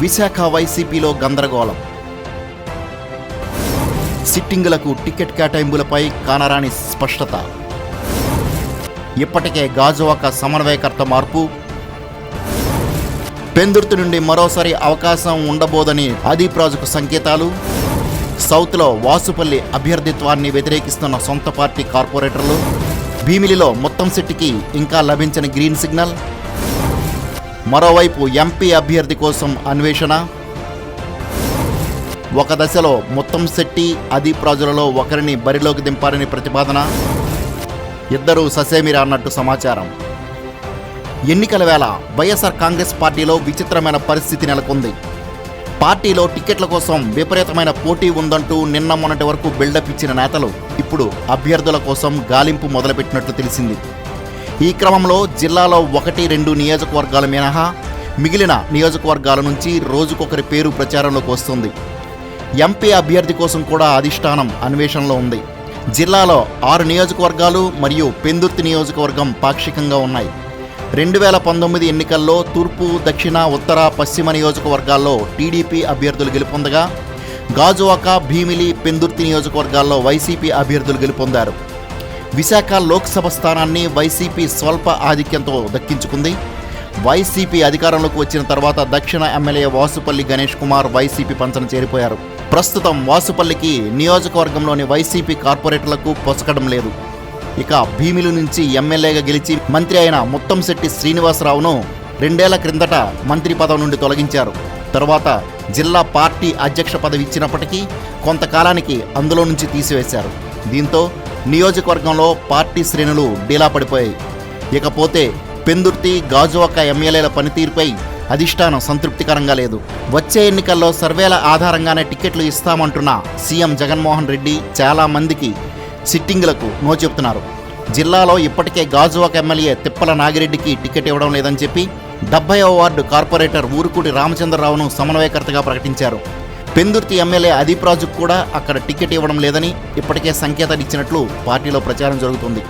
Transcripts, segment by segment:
విశాఖ వైసీపీలో గందరగోళం. సిట్టింగులకు టికెట్ కేటాయింపులపై కానరాని స్పష్టత. ఇప్పటికే గాజువాక సమన్వయకర్త మార్పు. పెందుర్తి నుండి మరోసారి అవకాశం ఉండబోదని ఆదిప్రాజుకు సంకేతాలు. సౌత్లో వాసుపల్లి అభ్యర్థిత్వాన్ని వ్యతిరేకిస్తున్న సొంత పార్టీ కార్పొరేటర్లు. భీమిలిలో మొత్తం సిట్టికి ఇంకా లభించని గ్రీన్ సిగ్నల్. మరోవైపు ఎంపీ అభ్యర్థి కోసం అన్వేషణ. ఒక దశలో మొత్తం శెట్టి అదీప్ రాజులలో ఒకరిని బరిలోకి దింపారని ప్రతిపాదన. ఇద్దరూ ససేమిరా అన్నట్టు సమాచారం. ఎన్నికల వేళ వైఎస్ఆర్ కాంగ్రెస్ పార్టీలో విచిత్రమైన పరిస్థితి నెలకొంది. పార్టీలో టికెట్ల కోసం విపరీతమైన పోటీ ఉందంటూ నిన్న మొన్నటి వరకు బిల్డప్ ఇచ్చిన నేతలు ఇప్పుడు అభ్యర్థుల కోసం గాలింపు మొదలుపెట్టినట్లు తెలిసింది. ఈ క్రమంలో జిల్లాలో ఒకటి రెండు నియోజకవర్గాల మినహా మిగిలిన నియోజకవర్గాల నుంచి రోజుకొకరి పేరు ప్రచారంలోకి వస్తుంది. ఎంపీ అభ్యర్థి కోసం కూడా అధిష్టానం అన్వేషణలో ఉంది. జిల్లాలో ఆరు నియోజకవర్గాలు మరియు పెందుర్తి నియోజకవర్గం పాక్షికంగా ఉన్నాయి. రెండు వేల పంతొమ్మిది ఎన్నికల్లో తూర్పు దక్షిణ ఉత్తర పశ్చిమ నియోజకవర్గాల్లో టీడీపీ అభ్యర్థులు గెలుపొందగా గాజువాక భీమిలి పెందుర్తి నియోజకవర్గాల్లో వైసీపీ అభ్యర్థులు గెలుపొందారు. విశాఖ లోక్సభ స్థానాన్ని వైసీపీ స్వల్ప ఆధిక్యంతో దక్కించుకుంది. వైసీపీ అధికారంలోకి వచ్చిన తర్వాత దక్షిణ ఎమ్మెల్యే వాసుపల్లి గణేష్ కుమార్ వైసీపీ పంచన చేరిపోయారు. ప్రస్తుతం వాసుపల్లికి నియోజకవర్గంలోని వైసీపీ కార్పొరేటర్లకు పొసకడం లేదు. ఇక భీమిలి నుంచి ఎమ్మెల్యేగా గెలిచి మంత్రి అయిన ముత్తంశెట్టి శ్రీనివాసరావును రెండేళ్ళ క్రిందట మంత్రి పదవి నుండి తొలగించారు. తర్వాత జిల్లా పార్టీ అధ్యక్ష పదవి ఇచ్చినప్పటికీ కొంతకాలానికి అందులో నుంచి తీసివేశారు. దీంతో నియోజకవర్గంలో పార్టీ శ్రేణులు డీలా పడిపోయాయి. ఇకపోతే పెందుర్తి గాజువాక ఎమ్మెల్యేల పనితీరుపై అధిష్టానం సంతృప్తికరంగా లేదు. వచ్చే ఎన్నికల్లో సర్వేల ఆధారంగానే టికెట్లు ఇస్తామంటున్న సీఎం జగన్మోహన్ రెడ్డి చాలా మందికి సిట్టింగులకు నో చెప్తున్నారు. జిల్లాలో ఇప్పటికే గాజువాక ఎమ్మెల్యే తిప్పల నాగిరెడ్డికి టికెట్ ఇవ్వడం లేదని చెప్పి డెబ్బైవ వార్డు కార్పొరేటర్ ఊరుకూటి రామచంద్రరావును సమన్వయకర్తగా ప్రకటించారు. పెందుర్తి ఎమ్మెల్యే అదీప్ రాజుకు కూడా అక్కడ టికెట్ ఇవ్వడం లేదని ఇప్పటికే సంకేతాలు ఇచ్చినట్లు పార్టీలో ప్రచారం జరుగుతుంది.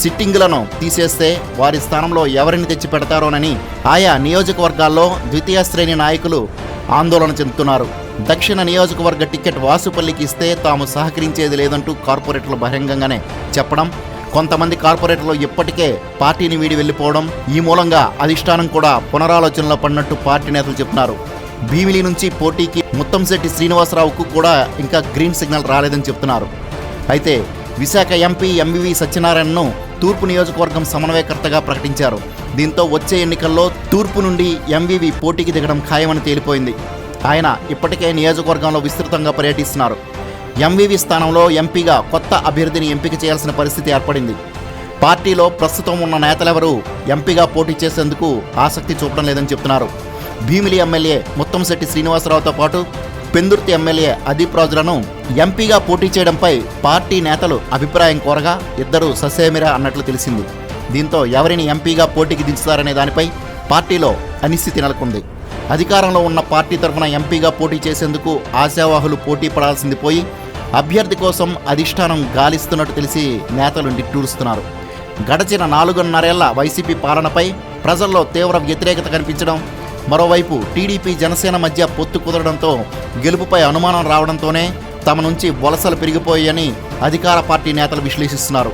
సిట్టింగులను తీసేస్తే వారి స్థానంలో ఎవరిని తెచ్చి పెడతారోనని ఆయా నియోజకవర్గాల్లో ద్వితీయ శ్రేణి నాయకులు ఆందోళన చెందుతున్నారు. దక్షిణ నియోజకవర్గ టికెట్ వాసుపల్లికి ఇస్తే తాము సహకరించేది లేదంటూ కార్పొరేటర్లు బహిరంగంగానే చెప్పడం కొంతమంది కార్పొరేటర్లు ఇప్పటికే పార్టీని వీడి వెళ్ళిపోవడం ఈ మూలంగా అధిష్టానం కూడా పునరాలోచనలో పడినట్టు పార్టీ నేతలు చెప్తున్నారు. భీమిలి నుంచి పోటీకి ముత్తంశెట్టి శ్రీనివాసరావుకు కూడా ఇంకా గ్రీన్ సిగ్నల్ రాలేదని చెప్తున్నారు. అయితే విశాఖ ఎంపీ ఎంవివి సత్యనారాయణను తూర్పు నియోజకవర్గం సమన్వయకర్తగా ప్రకటించారు. దీంతో వచ్చే ఎన్నికల్లో తూర్పు నుండి ఎంవివి పోటీకి దిగడం ఖాయమని తేలిపోయింది. ఆయన ఇప్పటికే నియోజకవర్గంలో విస్తృతంగా పర్యటిస్తున్నారు. ఎంవివి స్థానంలో ఎంపీగా కొత్త అభ్యర్థిని ఎంపిక చేయాల్సిన పరిస్థితి ఏర్పడింది. పార్టీలో ప్రస్తుతం ఉన్న నేతలెవరూ ఎంపీగా పోటీ చేసేందుకు ఆసక్తి చూపడం లేదని చెప్తున్నారు. భీమిలి ఎమ్మెల్యే ముత్తంశెట్టి శ్రీనివాసరావుతో పాటు పెందుర్తి ఎమ్మెల్యే అదీప్ రాజులను ఎంపీగా పోటీ చేయడంపై పార్టీ నేతలు అభిప్రాయం కోరగా ఇద్దరు ససేమిరా అన్నట్లు తెలిసింది. దీంతో ఎవరిని ఎంపీగా పోటీకి దించుతారనే దానిపై పార్టీలో అనిశ్చితి నెలకొంది. అధికారంలో ఉన్న పార్టీ తరఫున ఎంపీగా పోటీ చేసేందుకు ఆశావాహులు పోటీ పడాల్సింది పోయి అభ్యర్థి కోసం అధిష్టానం గాలిస్తున్నట్టు తెలిసి నేతలు నిట్టూరుస్తున్నారు. గడచిన నాలుగున్నరేళ్ళ వైసీపీ పాలనపై ప్రజల్లో తీవ్ర వ్యతిరేకత కనిపించడం మరోవైపు టీడీపీ జనసేన మధ్య పొత్తు కుదరడంతో గెలుపుపై అనుమానం రావడంతోనే తమ నుంచి వలసలు పెరిగిపోయాయని అధికార పార్టీ నేతలు విశ్లేషిస్తున్నారు.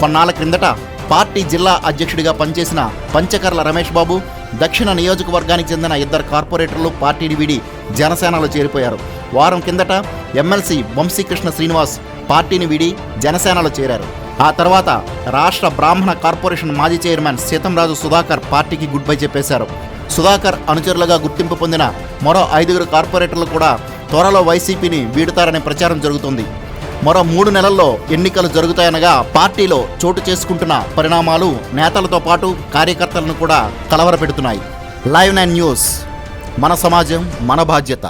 కొన్నాళ్ళ క్రిందట పార్టీ జిల్లా అధ్యక్షుడిగా పనిచేసిన పంచకర్ల రమేష్ బాబు దక్షిణ నియోజకవర్గానికి చెందిన ఇద్దరు కార్పొరేటర్లు పార్టీని వీడి జనసేనలో చేరిపోయారు. వారం కిందట ఎమ్మెల్సీ వంశీకృష్ణ శ్రీనివాస్ పార్టీని వీడి జనసేనలో చేరారు. ఆ తర్వాత రాష్ట్ర బ్రాహ్మణ కార్పొరేషన్ మాజీ చైర్మన్ సీతంరాజు సుధాకర్ పార్టీకి గుడ్ బై చెప్పేశారు. సుధాకర్ అనుచరులుగా గుర్తింపు పొందిన మరో ఐదుగురు కార్పొరేటర్లు కూడా త్వరలో వైసీపీని వీడుతారనే ప్రచారం జరుగుతుంది. మరో మూడు నెలల్లో ఎన్నికలు జరుగుతాయనగా పార్టీలో చోటు చేసుకుంటున్న పరిణామాలు నేతలతో పాటు కార్యకర్తలను కూడా కలవరపెడుతున్నాయి. Live nine news. మన సమాజం మన బాధ్యత.